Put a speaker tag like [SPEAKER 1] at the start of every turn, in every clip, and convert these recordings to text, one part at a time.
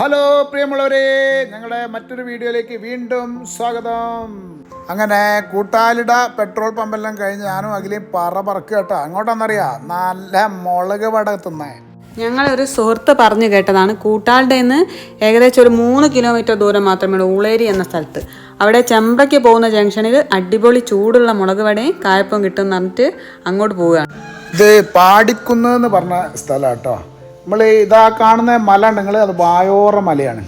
[SPEAKER 1] Hello പ്രിയമുള്ളവരെ ഞങ്ങളുടെ മറ്റൊരു വീഡിയോയിലേക്ക് വീണ്ടും സ്വാഗതം. അങ്ങനെ കൂട്ടാലിട പെട്രോൾ പമ്പെല്ലാം കഴിഞ്ഞ് ഞാനും അഖിലേയും പറ പറക്കുക കേട്ടോ. അങ്ങോട്ടാന്നറിയാം നല്ല മുളക് വട തിന്നേ
[SPEAKER 2] ഞങ്ങളൊരു സുഹൃത്ത് പറഞ്ഞു കേട്ടതാണ് കൂട്ടാളുടെ നിന്ന് ഏകദേശം ഒരു മൂന്ന് കിലോമീറ്റർ ദൂരം മാത്രമേ ഉള്ളൂ ഊളേരി എന്ന സ്ഥലത്ത്. അവിടെ ചെമ്പയ്ക്ക് പോകുന്ന ജംഗ്ഷനിൽ അടിപൊളി ചൂടുള്ള മുളക് വടയും കായപ്പം കിട്ടും എന്ന് പറഞ്ഞിട്ട് അങ്ങോട്ട് പോവുകയാണ്.
[SPEAKER 1] ഇത് പാടിക്കുന്ന് എന്ന് പറഞ്ഞ സ്ഥലം കേട്ടോ. നമ്മൾ ഇതാ കാണുന്ന മല ഉണ്ടെങ്കിൽ അത് വായോറ മലയാണ്.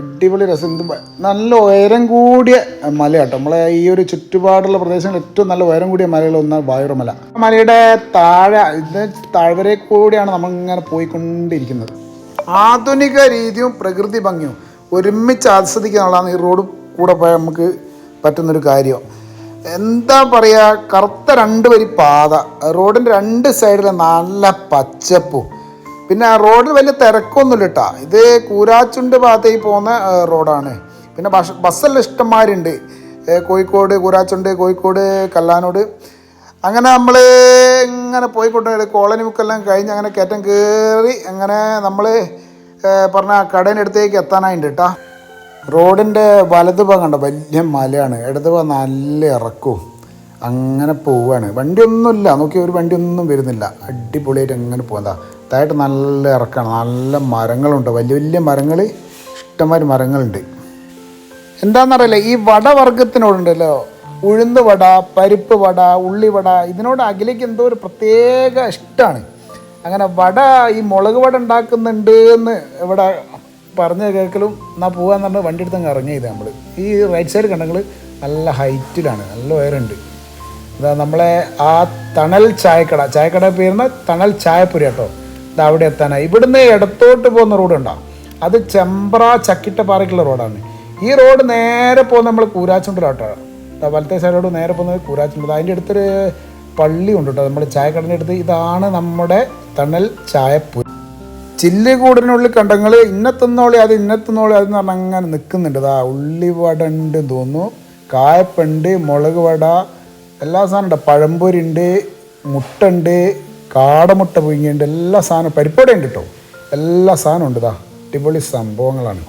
[SPEAKER 1] അടിപൊളി രസം. ഇത് നല്ല ഉയരം കൂടിയ മല കേട്ടോ നമ്മളെ ഈ ഒരു ചുറ്റുപാടുള്ള പ്രദേശങ്ങളിൽ ഏറ്റവും നല്ല ഉയരം കൂടിയ മലകളൊന്നാണ് വായൂർ മല. മലയുടെ താഴെ ഇത് താഴ്വരെ കൂടിയാണ് നമ്മൾ ഇങ്ങനെ പോയിക്കൊണ്ടിരിക്കുന്നത്. ആധുനിക രീതിയും പ്രകൃതി ഭംഗിയും ഒരുമിച്ച് ആസ്വദിക്കാനുള്ളതാണ് ഈ റോഡ് കൂടെ പോയാൽ നമുക്ക് പറ്റുന്നൊരു കാര്യം. എന്താ പറയുക കറുത്ത രണ്ട് വരി പാത. റോഡിന്റെ രണ്ട് സൈഡിൽ നല്ല പച്ചപ്പും. പിന്നെ ആ റോഡിൽ വലിയ തിരക്കൊന്നുമില്ല കേട്ടോ ഇത് കൂരാച്ചുണ്ട് ഭാഗത്തേക്ക് പോകുന്ന റോഡാണ്. പിന്നെ ബസ് ബസ്സെല്ലാം ഇഷ്ടന്മാരുണ്ട് കോഴിക്കോട് കൂരാച്ചുണ്ട് കോഴിക്കോട് കല്ലാനോട്. അങ്ങനെ നമ്മൾ ഇങ്ങനെ പോയിക്കൊണ്ട് കോളനി മുക്കെല്ലാം കഴിഞ്ഞ് അങ്ങനെ കയറ്റം കയറി അങ്ങനെ നമ്മൾ പറഞ്ഞ കടയിനടുത്തേക്ക് എത്താനായിട്ടുണ്ട് കേട്ടോ റോഡിന്റെ വലത് ഭാഗം കണ്ടോ? വലിയ മലയാണ്. ഇടത് ഭാഗം നല്ല ഇറക്കവും അങ്ങനെ പോവുകയാണ് വണ്ടിയൊന്നുമില്ല. നോക്കി ഒരു വണ്ടിയൊന്നും വരുന്നില്ല. അടിപൊളിയായിട്ട് അങ്ങനെ പോകുന്നതാ തായിട്ട് നല്ല ഇറക്കമാണ് നല്ല മരങ്ങളുണ്ട്. വലിയ വലിയ മരങ്ങൾ ഇഷ്ടംമാതിരി മരങ്ങളുണ്ട്. എന്താണെന്നറിയില്ല ഈ വടവർഗത്തിനോടുണ്ടല്ലോ ഉഴുന്ന് വട പരിപ്പ് വട ഉള്ളിവട ഇതിനോട് അഖിലേക്ക് എന്തോ ഒരു പ്രത്യേക ഇഷ്ടമാണ് അങ്ങനെ വട ഈ മുളക് വട ഉണ്ടാക്കുന്നുണ്ട് എന്ന് ഇവിടെ പറഞ്ഞ് കേൾക്കലും എന്നാൽ പോകാന്ന് പറഞ്ഞ് വണ്ടി എടുത്ത് അങ്ങ് ഇറങ്ങിയത് നമ്മൾ ഈ റൈറ്റ് സൈഡ് കണ്ടെങ്കിൽ നല്ല ഹൈറ്റിലാണ് നല്ല ഉയരമുണ്ട്. നമ്മളെ ആ തണൽ ചായക്കട ചായക്കട പേരുന്ന തണൽ ചായപ്പുര കേട്ടോ. ഇത് അവിടെ എത്താനായി. ഇവിടുന്ന് ഇടത്തോട്ട് പോകുന്ന റോഡുണ്ടോ അത് ചെമ്പ്ര ചക്കിട്ടപ്പാറയ്ക്കുള്ള റോഡാണ് ഈ റോഡ് നേരെ പോകുന്ന നമ്മൾ കൂരാച്ചുണ്ടിലോട്ടോ ദാ വലത്തെ സൈഡോട് നേരെ പോകുന്നത് കൂരാച്ചുണ്ട്. അതിന്റെ അടുത്തൊരു പള്ളി ഉണ്ട് കേട്ടോ. നമ്മൾ ചായക്കടന്റെ അടുത്ത്. ഇതാണ് നമ്മുടെ തണൽ ചായപ്പുര. ചില്ലുകൂടിനുള്ളിൽ കണ്ടങ്ങൾ ഇന്നത്തുന്നോളി അത് ഇന്നത്തുന്നോളി അതെന്ന് പറഞ്ഞാൽ അങ്ങനെ നിൽക്കുന്നുണ്ട് ഇതാ ഉള്ളിവട തോന്നുന്നു. കായപ്പുണ്ട് മുളക് വട എല്ലാ സാധനം ഉണ്ട് പഴംപൊരി ഉണ്ട് മുട്ട ഉണ്ട് കാടമുട്ട പുഴുങ്ങിയുണ്ട് എല്ലാ സാധനവും പരിപ്പോടെ ഉണ്ട് കേട്ടോ. എല്ലാ സാധനവും ഉണ്ട് ഇതാ അടിപൊളി സംഭവങ്ങളാണ്.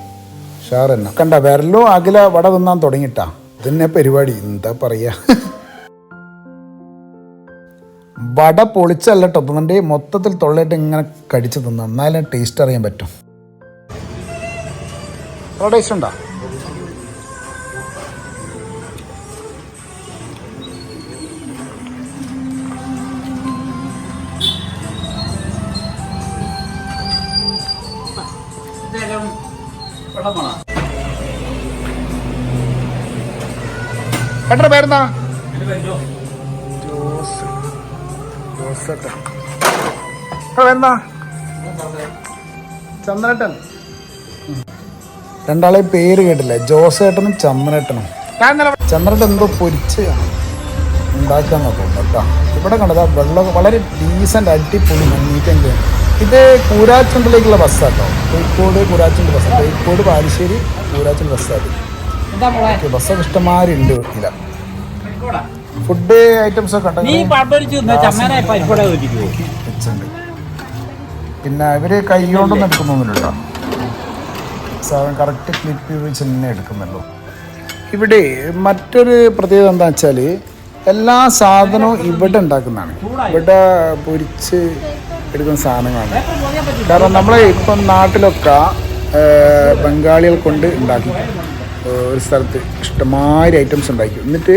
[SPEAKER 1] ഷാർ തന്നെ കണ്ട വരലോ അകല വട തിന്നാൻ തുടങ്ങിട്ടാ ഇതന്നെ പരിപാടി. എന്താ പറയുക വട പൊളിച്ചല്ല കേട്ടോ. തിന്നണ്ടേ. മൊത്തത്തിൽ തൊള്ളയിട്ട് ഇങ്ങനെ കടിച്ച് തിന്നാം. ടേസ്റ്റ് അറിയാൻ പറ്റും. ടേസ്റ്റ് ഉണ്ടോ? എത്ര പേരെന്താ? ജോസ്. ജോസേട്ടൻ ആ വേണ്ട ചന്ദ്രേട്ടൻ രണ്ടാളെ പേര് കേട്ടില്ല? ജോസേട്ടനും ചന്ദ്രേട്ടനും ചന്ദ്രേട്ടൻ എന്തോ പൊരിച്ച് ഉണ്ടാക്കാൻ നോക്കും കേട്ടോ. ഇവിടെ കണ്ടതാ വെള്ളം വളരെ ഡീസന്റ് അടിപൊളി നീറ്റെങ്കിൽ ഇത് കൂരാച്ചുണ്ടിലേക്കുള്ള ബസ്സാട്ടോ. കോഴിക്കോട് കൂരാച്ചുണ്ട് ബസ്. കോഴിക്കോട് പാലശ്ശേരി കൂരാച്ചുണ്ട് ബസ്സാണ് ബസ് ബസ്സൊക്കെ ഇഷ്ടമാരുണ്ട് ഇല്ല. ഫുഡ് ഐറ്റംസ് ഒക്കെ പിന്നെ ഇവർ കൈ കൊണ്ടൊന്നും എടുക്കുന്നൊന്നുമില്ല സാധനം കറക്റ്റ് ക്ലിപ്പ് വെച്ച് തന്നെ എടുക്കുന്നുള്ളൂ. ഇവിടെ മറ്റൊരു പ്രത്യേകത എന്താ വെച്ചാൽ എല്ലാ സാധനവും ഇവിടെ ഉണ്ടാക്കുന്നതാണ്. ഇവിടെ പൊരിച്ച് എടുക്കുന്ന സാധനങ്ങളാണ്. കാരണം നമ്മളെ ഇപ്പം നാട്ടിലൊക്കെ ബംഗാളികൾ കൊണ്ട് ഉണ്ടാക്കി. ഒരു സ്ഥലത്ത് ഇഷ്ടമാതിരി ഐറ്റംസ് ഉണ്ടാക്കി എന്നിട്ട്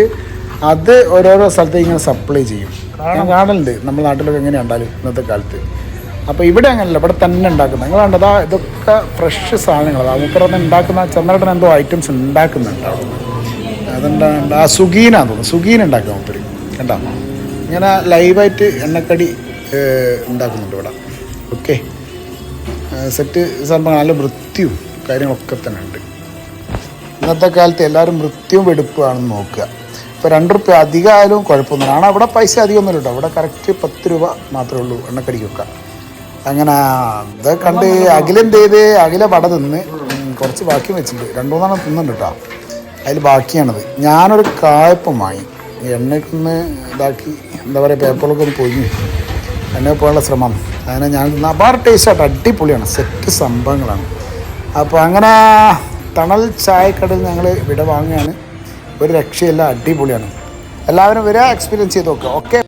[SPEAKER 1] അത് ഓരോരോ സ്ഥലത്തേക്ക് ഇങ്ങനെ സപ്ലൈ ചെയ്യും. ഞാൻ കാണലുണ്ട്. നമ്മുടെ നാട്ടിലൊക്കെ എങ്ങനെ ഉണ്ടാലും ഇന്നത്തെ കാലത്ത്. അപ്പോൾ ഇവിടെ അങ്ങനല്ല. ഇവിടെ തന്നെ ഉണ്ടാക്കുന്നത്. നിങ്ങൾ കണ്ടതാ ഇതൊക്കെ ഫ്രഷ് സാധനങ്ങളാണ് അതൊക്കെ ഉണ്ടാക്കുന്ന ചന്ദ്രട്ടൻ എന്തോ ഐറ്റംസ് ഉണ്ടാക്കുന്നുണ്ട്. അതുണ്ടാ ആ സുഗീനാന്ന് തോന്നുന്നു. സുഗീൻ ഉണ്ടാക്കുക മൂപ്പര് കണ്ടോ? ഇങ്ങനെ ലൈവായിട്ട് എണ്ണക്കടി ഉണ്ടാക്കുന്നുണ്ട് ഇവിടെ. ഓക്കെ. സെറ്റ് സംഭവം നല്ല വൃത്തിയും കാര്യങ്ങളൊക്കെ തന്നെ ഉണ്ട്. ഇന്നത്തെ കാലത്ത് എല്ലാവരും വൃത്തിയും വെടുപ്പാണെന്ന് നോക്കുക. ഇപ്പോൾ രണ്ട് റുപ്യ അധികം ആയാലും കുഴപ്പമൊന്നുമില്ല. ആണ് അവിടെ പൈസ അധികമൊന്നുമില്ല കേട്ടോ. അവിടെ കറക്റ്റ് പത്ത് രൂപ മാത്രമേ ഉള്ളൂ എണ്ണക്കടിക്കൊക്കെ അങ്ങനെ ഇത് കണ്ട് അഖിലെന്ത് ചെയ്ത് അഖില വട തിന്ന് കുറച്ച് ബാക്കി വെച്ചിട്ടുണ്ട്. രണ്ടു മൂന്നെണ്ണം തിന്നുന്നുണ്ട് കേട്ടോ. അതിൽ ബാക്കിയാണത്. ഞാനൊരു കായപ്പം വാങ്ങി. എണ്ണയ്ക്കൊന്ന് ഇതാക്കി എന്താ പറയുക പേപ്പറിലൊക്കെ ഒന്ന് പൊഴിഞ്ഞു എണ്ണ പോലുള്ള ശ്രമം. അങ്ങനെ ഞാൻ നബാർ അപാർ ടേസ്റ്റ് ആയിട്ട് അടിപൊളിയാണ്. സെറ്റ് സംഭവങ്ങളാണ്. അപ്പോൾ അങ്ങനെ തണൽ ചായക്കടയിൽ ഞങ്ങൾ ഇവിടെ വാങ്ങുകയാണ്. ഒരു രക്ഷയില്ല അടിപൊളിയാണ്. എല്ലാവരും വരിക എക്സ്പീരിയൻസ് ചെയ്ത് നോക്കുക ഓക്കെ